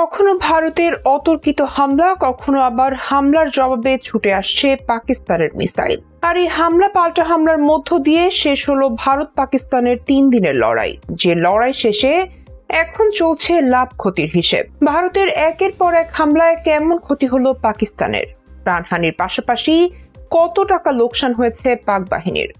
কখনো ভারতের অতর্কিত হামলা, কখনো আবার হামলার জবাবে ছুটে আসছে পাকিস্তানের মিসাইল। আর এই হামলা, পাল্টা হামলার মধ্য দিয়ে শেষ হলো ভারত পাকিস্তানের তিন দিনের লড়াই। যে লড়াই শেষে এখন চলছে লাভ ক্ষতির হিসেব। ভারতের একের পর এক হামলায় কেমন ক্ষতি হলো পাকিস্তানের? প্রাণহানির পাশাপাশি কত টাকা লোকসান হয়েছে পাক বাহিনীর?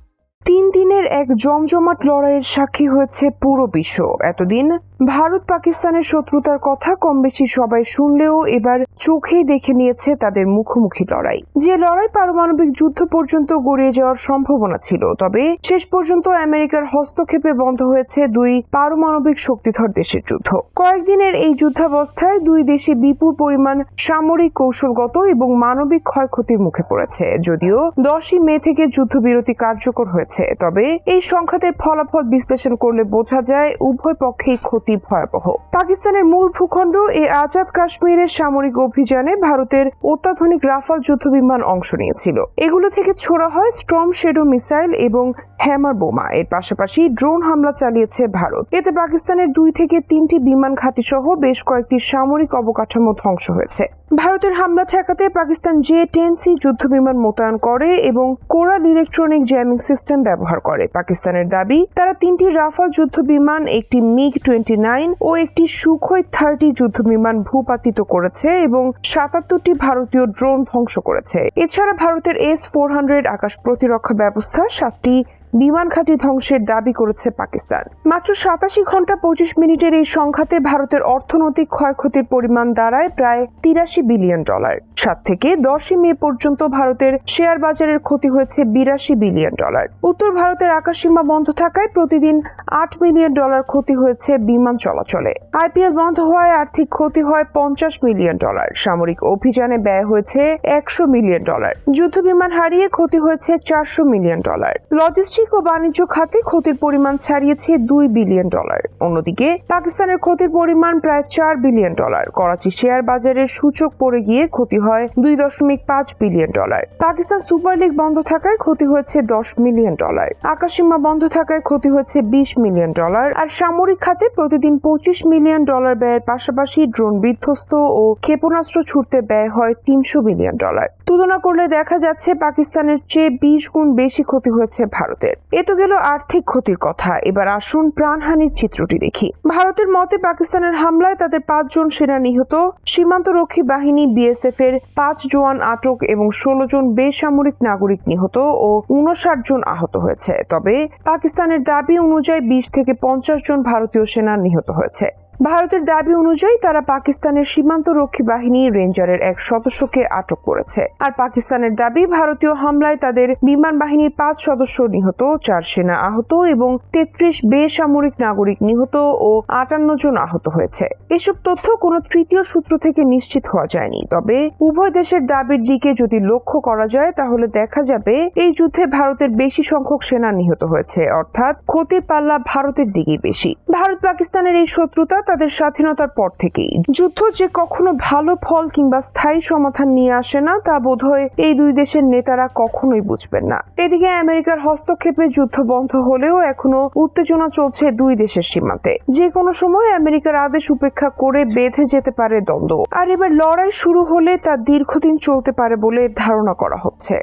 তিন দিনের এক জমজমাট লড়াইয়ের সাক্ষী হয়েছে পুরো বিশ্ব। এতদিন ভারত পাকিস্তানের শত্রুতার কথা কম বেশি সবাই শুনলেও এবার চোখেই দেখে নিয়েছে তাদের মুখোমুখি লড়াই। যে লড়াই পারমাণবিক যুদ্ধ পর্যন্ত গড়িয়ে যাওয়ার সম্ভাবনা ছিল, তবে শেষ পর্যন্ত আমেরিকার হস্তক্ষেপে বন্ধ হয়েছে দুই পারমাণবিক শক্তিধর দেশের যুদ্ধ। কয়েকদিনের এই যুদ্ধাবস্থায় দুই দেশে বিপুল পরিমাণ সামরিক কৌশলগত এবং মানবিক ক্ষয়ক্ষতির মুখে পড়েছে। যদিও দশই মে থেকে যুদ্ধবিরতি কার্যকর হয়েছে, তবে এই সংঘাতের ফলাফল বিশ্লেষণ করলে বোঝা যায় উভয় পক্ষেই ক্ষতি ভয়াবহ। পাকিস্তানের মূল ভূখণ্ড এই আজাদ কাশ্মীরের সামরিক অভিযানে ভারতের অত্যাধুনিক রাফাল যুদ্ধবিমান অংশ নিয়েছিল। এগুলো থেকে ছোড়া হয় স্ট্রম শেডো মিসাইল এবং হ্যামার বোমা। এর পাশাপাশি ড্রোন হামলা চালিয়েছে ভারত। এতে পাকিস্তানের দুই থেকে তিনটি বিমান ঘাঁটি সহ বেশ কয়েকটি সামরিক অবকাঠামো ধ্বংস হয়েছে। ভারতের হামলা ঠেকাতে পাকিস্তান জে টেন সি যুদ্ধবিমান মোতায়েন করে এবং কোরাল ইলেকট্রনিক জ্যামিং সিস্টেম ব্যবহার করে। পাকিস্তানের দাবি, তারা তিনটি রাফাল যুদ্ধবিমান, একটি মিগ টোয়েন্টি নাইন ও একটি সুখই থার্টি যুদ্ধ বিমান ভূপাতিত করেছে এবং সাতাত্তরটি ভারতীয় ড্রোন ধ্বংস করেছে। এছাড়া ভারতের এস ফোর হান্ড্রেড আকাশ প্রতিরক্ষা ব্যবস্থা সাতটি বিমান ঘাঁটি ধ্বংসের দাবি করেছে পাকিস্তান। মাত্র সাতাশি ঘণ্টা পঁচিশ মিনিটের এই সংঘাতে ভারতের অর্থনৈতিক ক্ষয়ক্ষতির পরিমাণ দাঁড়ায় প্রায় তিরাশি বিলিয়ন ডলার। সাত থেকে দশই মে পর্যন্ত ভারতের শেয়ার বাজারের ক্ষতি হয়েছে বিরাশি বিলিয়ন ডলার। উত্তর ভারতের আকাশসীমা বন্ধ থাকায় প্রতিদিন আট মিলিয়ন ডলার ক্ষতি হয়েছে বিমান চলাচলে। আইপিএল বন্ধ হওয়ায় আর্থিক ক্ষতি হয় পঞ্চাশ মিলিয়ন ডলার। সামরিক অভিযানে ব্যয় হয়েছে একশো মিলিয়ন ডলার। যুদ্ধ বিমান হারিয়ে ক্ষতি হয়েছে চারশো মিলিয়ন ডলার। লজিস্টিক ও বাণিজ্য খাতে ক্ষতির পরিমাণ ছাড়িয়েছে দুই বিলিয়ন ডলার। অন্যদিকে, পাকিস্তানের ক্ষতির পরিমাণ প্রায় চার বিলিয়ন ডলার। করাচি শেয়ার বাজারের সূচক পড়ে গিয়ে ক্ষতি হয় দুই দশমিক পাঁচ billion dollar. Pakistan super league বন্ধ থাকায় ক্ষতি হয়েছে দশ মিলিয়ন ডলার। আকাশসীমা বন্ধ থাকায় ক্ষতি হয়েছে বিশ মিলিয়ন ডলার। আর সামরিক খাতে প্রতিদিন পঁচিশ মিলিয়ন ডলার ব্যয়ের পাশাপাশি ড্রোন বিধ্বস্ত ও ক্ষেপণাস্ত্র ছুটতে ব্যয় হয় তিনশো মিলিয়ন ডলার। তুলনা করলে দেখা যাচ্ছে পাকিস্তানের চেয়ে বিশ গুণ বেশি ক্ষতি হয়েছে ভারতের। এ তো গেল আর্থিক ক্ষতির কথা। এবার আসুন প্রাণহানির চিত্রটি দেখি। ভারতের মতে পাকিস্তানের হামলায় তাদের পাঁচজন সেনা নিহত। সীমান্তরক্ষী বাহিনী বিএসএফ এর পাঁচ জওয়ান আটক এবং ষোলো জন বেসামরিক নাগরিক নিহত ও উনষাট জন আহত হয়েছে। তবে পাকিস্তানের দাবি অনুযায়ী বিশ থেকে পঞ্চাশ জন ভারতীয় সেনা নিহত হয়েছে। ভারতের দাবি অনুযায়ী তারা পাকিস্তানের সীমান্তরক্ষী বাহিনী রেঞ্জারের এক সদস্যকে আটক করেছে। আর পাকিস্তানের দাবি, ভারতীয় হামলায় তাদের বিমান বাহিনীর পাঁচ সদস্য নিহত, চার সেনা আহত এবং তেত্রিশ বেসামরিক নাগরিক নিহত ও আটান্ন জন আহত হয়েছে। এসব তথ্য কোনো তৃতীয় সূত্র থেকে নিশ্চিত হওয়া যায়নি। তবে উভয় দেশের দাবির দিকে যদি লক্ষ্য করা যায়, তাহলে দেখা যাবে এই যুদ্ধে ভারতের বেশি সংখ্যক সেনা নিহত হয়েছে। অর্থাৎ ক্ষতির পাল্লা ভারতের দিকেই বেশি। ভারত পাকিস্তানের এই শত্রুতা তাদের স্বাধীনতার পর থেকেই। যুদ্ধ যে কখনো ভালো ফল কিংবা স্থায়ী সমাধান নিয়ে আসে না, তা বোধহয় এই দুই দেশের নেতারা কখনোই বুঝবেন না। এদিকে আমেরিকার হস্তক্ষেপে যুদ্ধ বন্ধ হলেও এখনও উত্তেজনা চলছে দুই দেশের সীমান্তে। যে কোনো সময় আমেরিকার আদেশ উপেক্ষা করে বেঁধে যেতে পারে দ্বন্দ্ব। আর এবার লড়াই শুরু হলে তা দীর্ঘদিন চলতে পারে বলে ধারণা করা হচ্ছে।